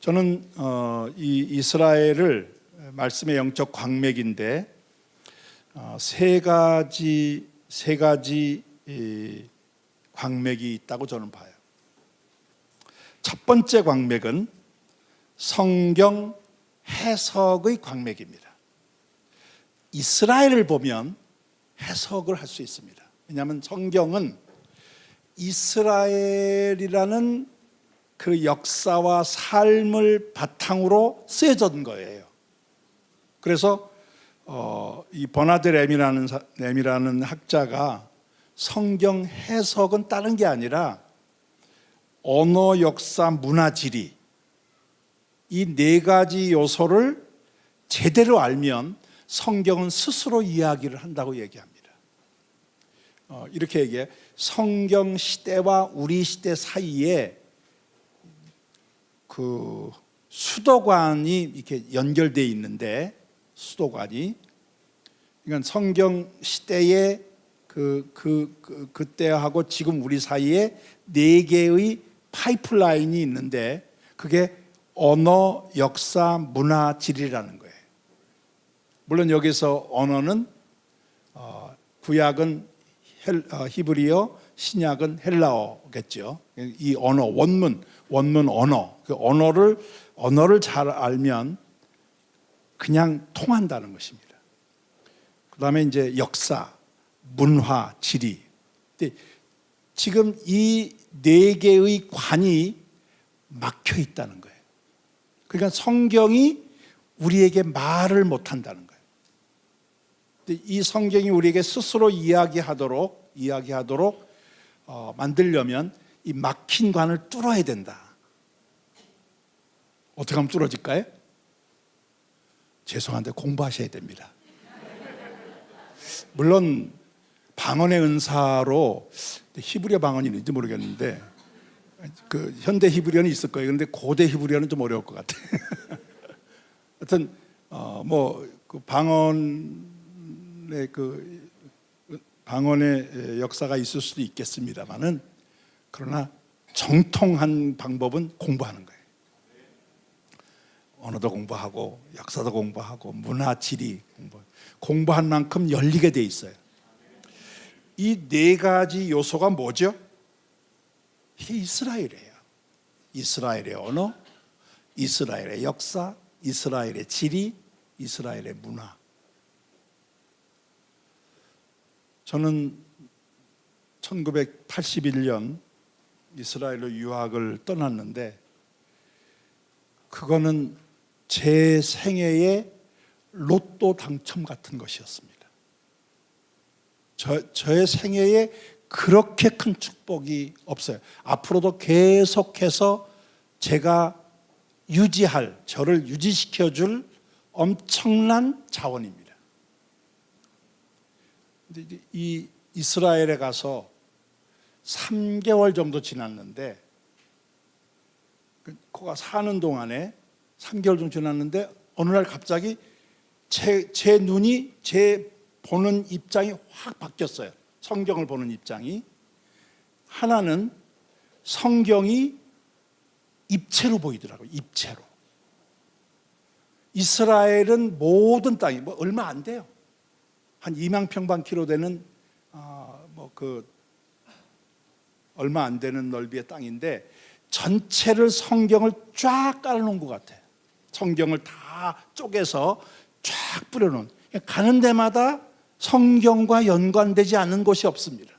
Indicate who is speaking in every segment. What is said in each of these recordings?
Speaker 1: 저는 어, 이 이스라엘을 말씀의 영적 광맥인데 어, 세 가지 세 가지 이, 광맥이 있다고 저는 봐요. 첫 번째 광맥은 성경 해석의 광맥입니다. 이스라엘을 보면 해석을 할 수 있습니다. 왜냐하면 성경은 이스라엘이라는 그 역사와 삶을 바탕으로 쓰여진 거예요. 그래서 어, 이 버나드 램이라는 사- 램이라는 학자가 성경 해석은 다른 게 아니라 언어, 역사, 문화, 지리 이 네 가지 요소를 제대로 알면 성경은 스스로 이야기를 한다고 얘기합니다. 어, 이렇게 얘기해 성경 시대와 우리 시대 사이에 그 수도관이 이렇게 연결돼 있는데 수도관이 그러니까 성경 시대의 그, 그, 그 그때하고 지금 우리 사이에 네 개의 파이프라인이 있는데 그게 언어, 역사, 문화, 지리라는 거예요. 물론 여기서 언어는 어, 구약은 헬, 어, 히브리어, 신약은 헬라어겠죠. 이 언어 원문 원문 언어 그 언어를 언어를 잘 알면 그냥 통한다는 것입니다. 그다음에 이제 역사, 문화, 지리. 지금 이 네 개의 관이 막혀 있다는 거예요. 그러니까 성경이 우리에게 말을 못 한다는 거예요. 이 성경이 우리에게 스스로 이야기하도록 이야기하도록 어, 만들려면 이 막힌 관을 뚫어야 된다. 어떻게 하면 뚫어질까요? 죄송한데 공부하셔야 됩니다. 물론 방언의 은사로 히브리어 방언이 있는지 모르겠는데 그 현대 히브리어는 있을 거예요. 그런데 고대 히브리어는 좀 어려울 것 같아. 하여튼 어, 뭐그 방언의 그 방언의 역사가 있을 수도 있겠습니다만은 그러나 정통한 방법은 공부하는 거예요. 언어도 공부하고 역사도 공부하고 문화 지리 공부 공부한 만큼 열리게 돼 있어요. 이 네 가지 요소가 뭐죠? 이게 이스라엘이에요. 이스라엘의 언어, 이스라엘의 역사, 이스라엘의 지리, 이스라엘의 문화. 저는 1981년 이스라엘로 유학을 떠났는데 그거는 제 생애의 로또 당첨 같은 것이었습니다. 저, 저의 생애에 그렇게 큰 축복이 없어요. 앞으로도 계속해서 제가 유지할, 저를 유지시켜 줄 엄청난 자원입니다. 이 이스라엘에 가서 3개월 정도 지났는데 그 거가 사는 동안에 3개월 정도 지났는데 어느 날 갑자기 제, 제 눈이 제 보는 입장이 확 바뀌었어요. 성경을 보는 입장이 하나는 성경이 입체로 보이더라고요. 입체로. 이스라엘은 모든 땅이 뭐 얼마 안 돼요. 한 2만 평방 키로 되는 아, 뭐그 얼마 안 되는 넓이의 땅인데 전체를 성경을 쫙 깔아놓은 것 같아. 성경을 다 쪼개서 쫙 뿌려놓은. 가는 데마다 성경과 연관되지 않는 곳이 없습니다.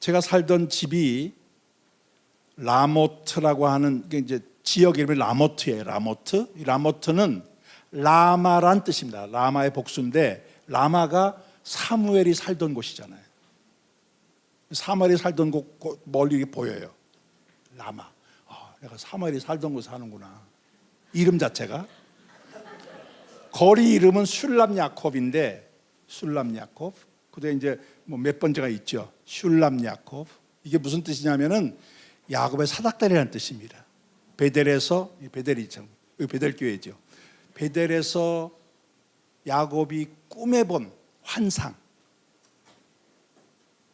Speaker 1: 제가 살던 집이 라모트라고 하는 게 이제 지역 이름이 라모트예요. 라모트. 이 라모트는 라마란 뜻입니다. 라마의 복수인데 라마가 사무엘이 살던 곳이잖아요. 사무엘이 살던 곳 멀리 보여요. 라마. 아, 내가 사무엘이 살던 곳 사는구나. 이름 자체가 거리 이름은 슐람 야콥인데 슐람 야콥. 그때 이제 뭐 몇 번째가 있죠. 슐람 야콥. 이게 무슨 뜻이냐면은 야곱의 사닥다리라는 뜻입니다. 베델에서 베델이 참 베델 교회죠. 베델에서 야곱이 꿈에 본 환상.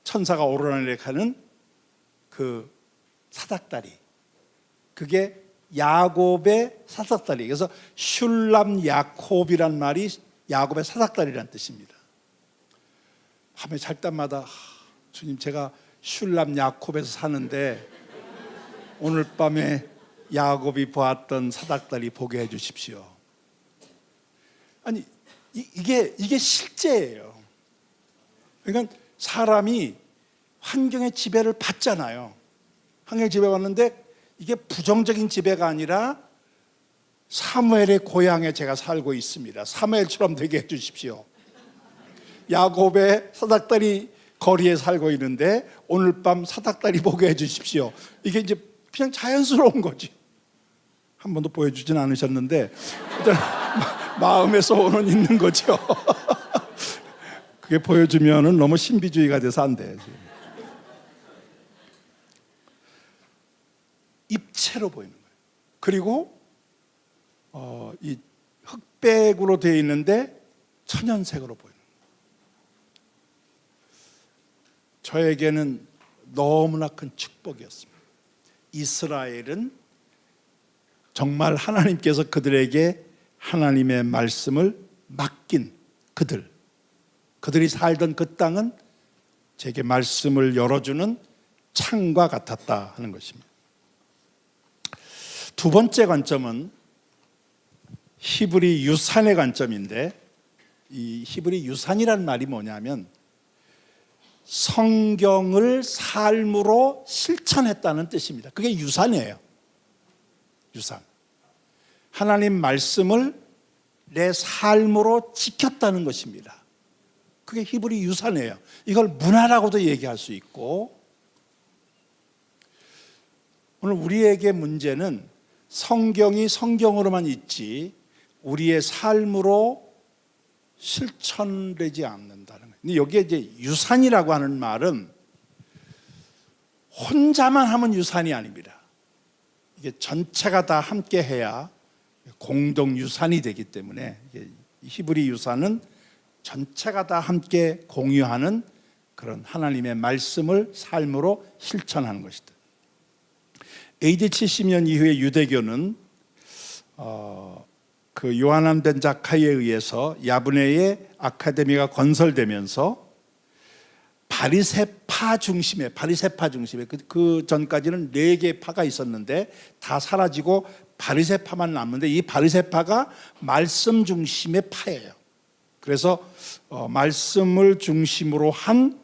Speaker 1: 천사가 오르락내리락하는 그 사닥다리. 그게 야곱의 사닥다리. 그래서 슐람 야콥이란 말이 야곱의 사닥다리란 뜻입니다. 밤에 잘 때마다 하, 주님 제가 슐람 야콥에서 사는데 오늘 밤에 야곱이 보았던 사닥다리 보게 해 주십시오. 아니 이, 이게 이게 실제예요. 그러니까 사람이 환경의 지배를 받잖아요. 환경의 지배 받는데 이게 부정적인 지배가 아니라 사무엘의 고향에 제가 살고 있습니다. 사무엘처럼 되게 해 주십시오. 야곱의 사닥다리 거리에 살고 있는데 오늘 밤 사닥다리 보게 해 주십시오. 이게 이제 그냥 자연스러운 거지. 한 번도 보여주진 않으셨는데 마음에서 오는 있는 거죠. 그게 보여주면은 너무 신비주의가 돼서 안 돼. 입체로 보이는 거예요. 그리고 어, 이 흑백으로 되어 있는데 천연색으로 보이는 거예요. 저에게는 너무나 큰 축복이었습니다. 이스라엘은 정말 하나님께서 그들에게 하나님의 말씀을 맡긴 그들, 그들이 살던 그 땅은 제게 말씀을 열어주는 창과 같았다 하는 것입니다. 두 번째 관점은 히브리 유산의 관점인데 이 히브리 유산이란 말이 뭐냐면 성경을 삶으로 실천했다는 뜻입니다. 그게 유산이에요. 유산. 하나님 말씀을 내 삶으로 지켰다는 것입니다. 그게 히브리 유산이에요. 이걸 문화라고도 얘기할 수 있고 오늘 우리에게 문제는 성경이 성경으로만 있지 우리의 삶으로 실천되지 않는다는 거예요. 근데 여기에 이제 유산이라고 하는 말은 혼자만 하면 유산이 아닙니다. 이게 전체가 다 함께 해야 공동 유산이 되기 때문에 히브리 유산은 전체가 다 함께 공유하는 그런 하나님의 말씀을 삶으로 실천하는 것이다. AD 70년 이후에 유대교는 어, 그 요한안 벤 자카에 의해서 야브네의 아카데미가 건설되면서 바리세파 중심의 바리세파 중심의 그, 그 전까지는 네 개 파가 있었는데 다 사라지고 바리세파만 남는데 이 바리세파가 말씀 중심의 파예요. 그래서 어, 말씀을 중심으로 한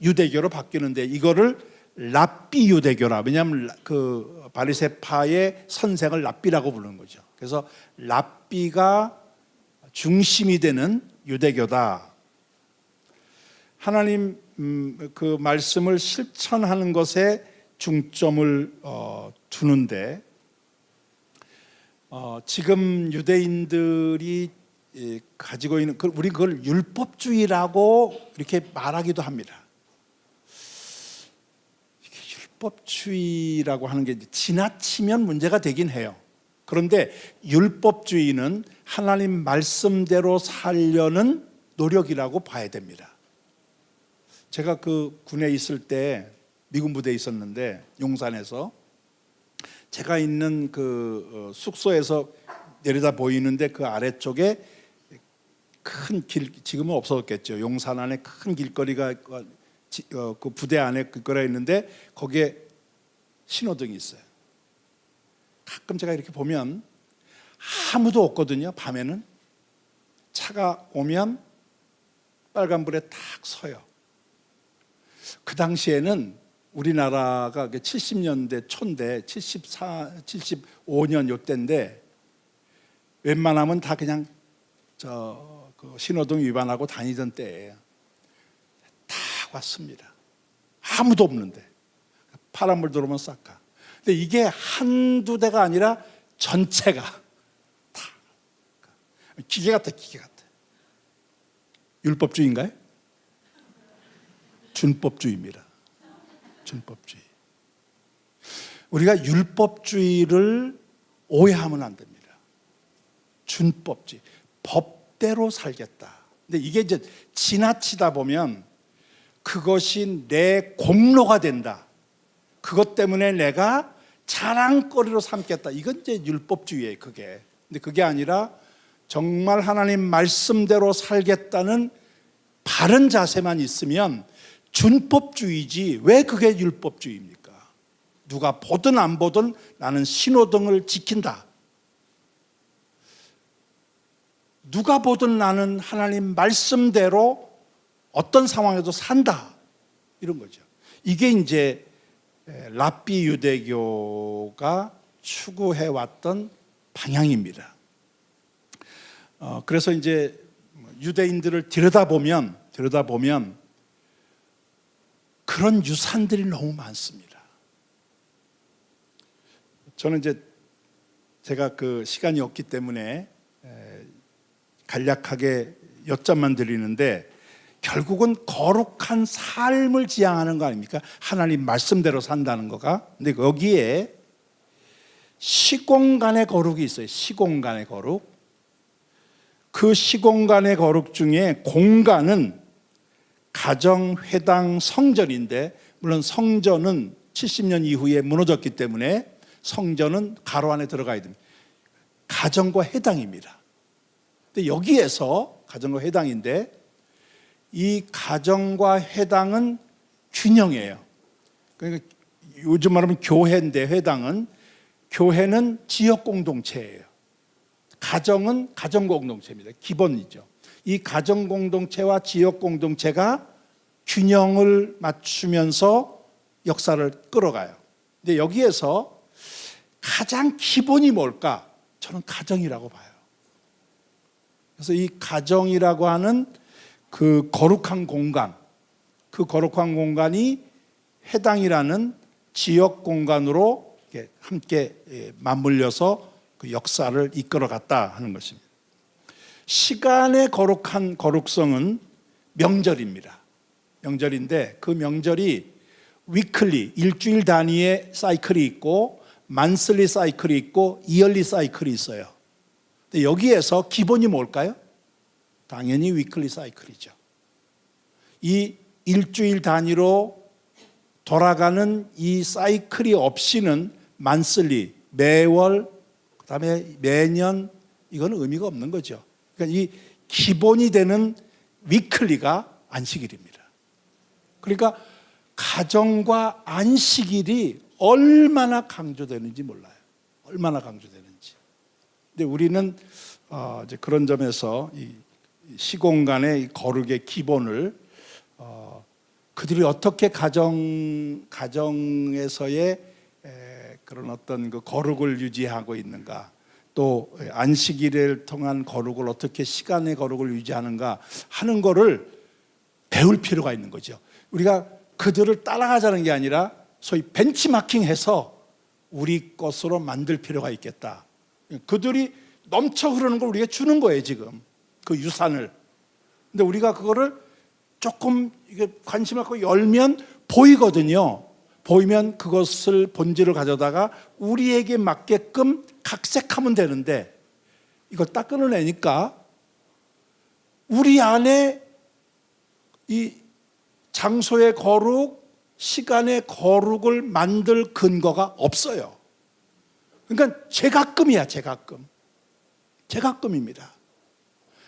Speaker 1: 유대교로 바뀌는데 이거를 랍비 유대교라 왜냐하면 그 바리세파의 선생을 랍비라고 부르는 거죠. 그래서 랍비가 중심이 되는 유대교다. 하나님 음, 그 말씀을 실천하는 것에 중점을 어, 두는데 어, 지금 유대인들이 예, 가지고 있는 그 우리 그걸 율법주의라고 이렇게 말하기도 합니다. 이게 율법주의라고 하는 게 지나치면 문제가 되긴 해요. 그런데 율법주의는 하나님 말씀대로 살려는 노력이라고 봐야 됩니다. 제가 그 군에 있을 때 미군 부대에 있었는데 용산에서 제가 있는 그 어, 숙소에서 내려다 보이는데 그 아래쪽에 큰 길 지금은 없어졌겠죠. 용산 안에 큰 길거리가 어, 그 부대 안에 길거리가 있는데 거기에 신호등이 있어요. 가끔 제가 이렇게 보면 아무도 없거든요. 밤에는 차가 오면 빨간불에 탁 서요. 그 당시에는 우리나라가 70년대 초인데 74, 75년 요때인데 웬만하면 다 그냥 저 그 신호등 위반하고 다니던 때예요. 다 왔습니다. 아무도 없는데 파란불 들어오면 싹 가. 근데 이게 한두 대가 아니라 전체가 다 기계 같아 기계 같아. 율법주의인가요? 준법주의입니다. 준법주의. 우리가 율법주의를 오해하면 안 됩니다. 준법주의. 법대로 살겠다. 근데 이게 이제 지나치다 보면 그것이 내 공로가 된다. 그것 때문에 내가 자랑거리로 삼겠다. 이건 이제 율법주의예요, 그게. 근데 그게 아니라 정말 하나님 말씀대로 살겠다는 바른 자세만 있으면 준법주의지 왜 그게 율법주의입니까? 누가 보든 안 보든 나는 신호등을 지킨다. 누가 보든 나는 하나님 말씀대로 어떤 상황에도 산다. 이런 거죠. 이게 이제 랍비 유대교가 추구해 왔던 방향입니다. 어, 그래서 이제 유대인들을 들여다보면 들여다보면 그런 유산들이 너무 많습니다. 저는 이제 제가 그 시간이 없기 때문에 간략하게 여점만 드리는데 결국은 거룩한 삶을 지향하는 거 아닙니까? 하나님 말씀대로 산다는 거가. 근데 거기에 시공간의 거룩이 있어요. 시공간의 거룩. 그 시공간의 거룩 중에 공간은 가정, 회당, 성전인데 물론 성전은 70년 이후에 무너졌기 때문에 성전은 가로 안에 들어가야 됩니다. 가정과 해당입니다. 근데 여기에서 가정과 해당인데 이 가정과 해당은 균형이에요. 그러니까 요즘 말하면 교회인데 회당은 교회는 지역 공동체예요. 가정은 가정 공동체입니다. 기본이죠. 이 가정 공동체와 지역 공동체가 균형을 맞추면서 역사를 끌어가요. 근데 여기에서 가장 기본이 뭘까? 저는 가정이라고 봐요. 그래서 이 가정이라고 하는 그 거룩한 공간, 그 거룩한 공간이 해당이라는 지역 공간으로 함께 예, 맞물려서 그 역사를 이끌어갔다 하는 것입니다. 시간의 거룩한 거룩성은 명절입니다. 명절인데 그 명절이 위클리 일주일 단위의 사이클이 있고 만슬리 사이클이 있고 이얼리 사이클이 있어요. 여기에서 기본이 뭘까요? 당연히 위클리 사이클이죠. 이 일주일 단위로 돌아가는 이 사이클이 없이는 만슬리 매월 그다음에 매년 이건 의미가 없는 거죠. 그러니까 이 기본이 되는 위클리가 안식일입니다. 그러니까 가정과 안식일이 얼마나 강조되는지 몰라요. 얼마나 강조되는지. 근데 우리는 어 이제 그런 점에서 이 시공간의 거룩의 기본을 어 그들이 어떻게 가정 가정에서의 그런 어떤 그 거룩을 유지하고 있는가 또 안식일을 통한 거룩을 어떻게 시간의 거룩을 유지하는가 하는 거를 배울 필요가 있는 거죠. 우리가 그들을 따라가자는 게 아니라 소위 벤치마킹해서 우리 것으로 만들 필요가 있겠다. 그들이 넘쳐 흐르는 걸 우리가 주는 거예요, 지금. 그 유산을. 근데 우리가 그거를 조금 이게 관심 갖고 열면 보이거든요. 보이면 그것을 본질을 가져다가 우리에게 맞게끔 각색하면 되는데 이걸 딱 끊어내니까 우리 안에 이 장소의 거룩, 시간의 거룩을 만들 근거가 없어요. 그러니까 제가끔이야, 제가끔. 제가끔입니다.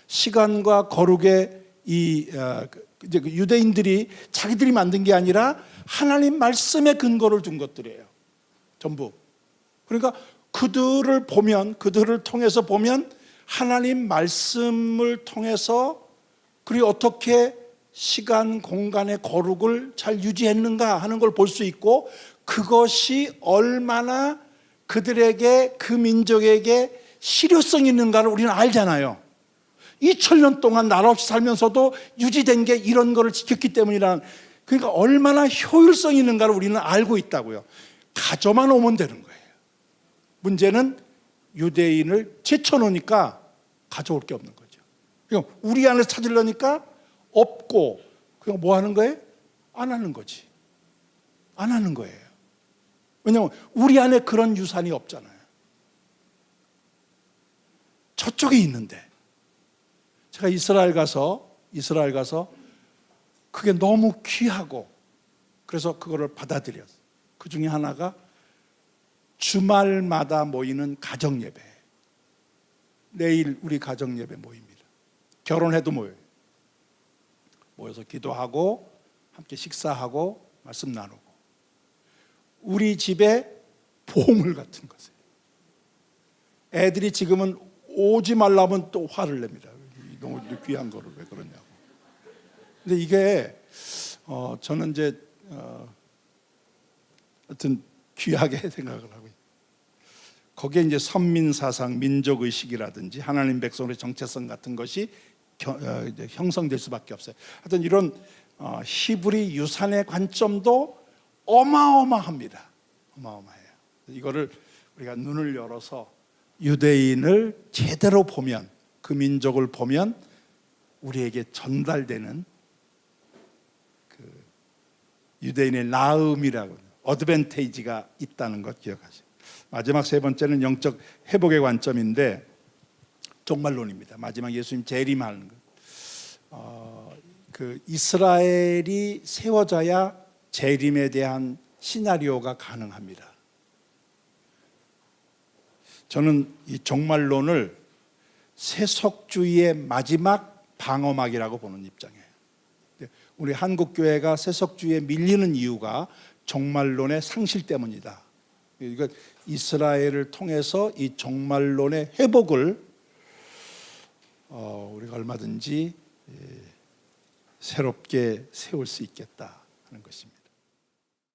Speaker 1: 시간과 거룩의 이 어, 이제 그 유대인들이 자기들이 만든 게 아니라 하나님 말씀에 근거를 둔 것들이에요. 전부. 그러니까 그들을 보면 그들을 통해서 보면 하나님 말씀을 통해서 그리고 어떻게 시간 공간의 거룩을 잘 유지했는가 하는 걸 볼 수 있고 그것이 얼마나 그들에게 그 민족에게 실효성 있는가를 우리는 알잖아요. 2000년 동안 나라 없이 살면서도 유지된 게 이런 거를 지켰기 때문이라는 그러니까 얼마나 효율성 있는가를 우리는 알고 있다고요. 가져만 오면 되는 거예요. 문제는 유대인을 제쳐놓으니까 가져올 게 없는 거죠. 그러니까 우리 안에서 찾으려니까 없고 그냥 뭐 하는 거예요? 안 하는 거지. 안 하는 거예요. 왜냐하면 우리 안에 그런 유산이 없잖아요. 저쪽에 있는데 제가 이스라엘 가서 이스라엘 가서 그게 너무 귀하고 그래서 그거를 받아들였어. 그 중에 하나가 주말마다 모이는 가정 예배. 내일 우리 가정 예배 모입니다. 결혼해도 모여요. 모여서 기도하고 함께 식사하고 말씀 나누고 우리 집에 보물 같은 것을 애들이 지금은 오지 말라면 또 화를 냅니다. 너무 귀한 거를 왜 그러냐고. 근데 이게 어, 저는 이제 어, 하여튼 귀하게 생각을 하고 있어요. 거기에 이제 선민 사상, 민족 의식이라든지 하나님 백성의 정체성 같은 것이 겨, 어, 형성될 수밖에 없어요. 하여튼 이런 어, 히브리 유산의 관점도 어마어마합니다. 어마어마해요. 이거를 우리가 눈을 열어서 유대인을 제대로 보면 그 민족을 보면 우리에게 전달되는 그 유대인의 나음이라고 어드밴테이지가 있다는 것 기억하세요. 마지막 세 번째는 영적 회복의 관점인데 종말론입니다. 마지막 예수님 재림하는 것. 어, 그 이스라엘이 세워져야 재림에 대한 시나리오가 가능합니다. 저는 이 종말론을 세속주의의 마지막 방어막이라고 보는 입장이에요. 우리 한국 교회가 세속주의에 밀리는 이유가 종말론의 상실 때문이다. 이거 이스라엘을 통해서 이 종말론의 회복을 어, 우리가 얼마든지 예, 새롭게 세울 수 있겠다 하는 것입니다.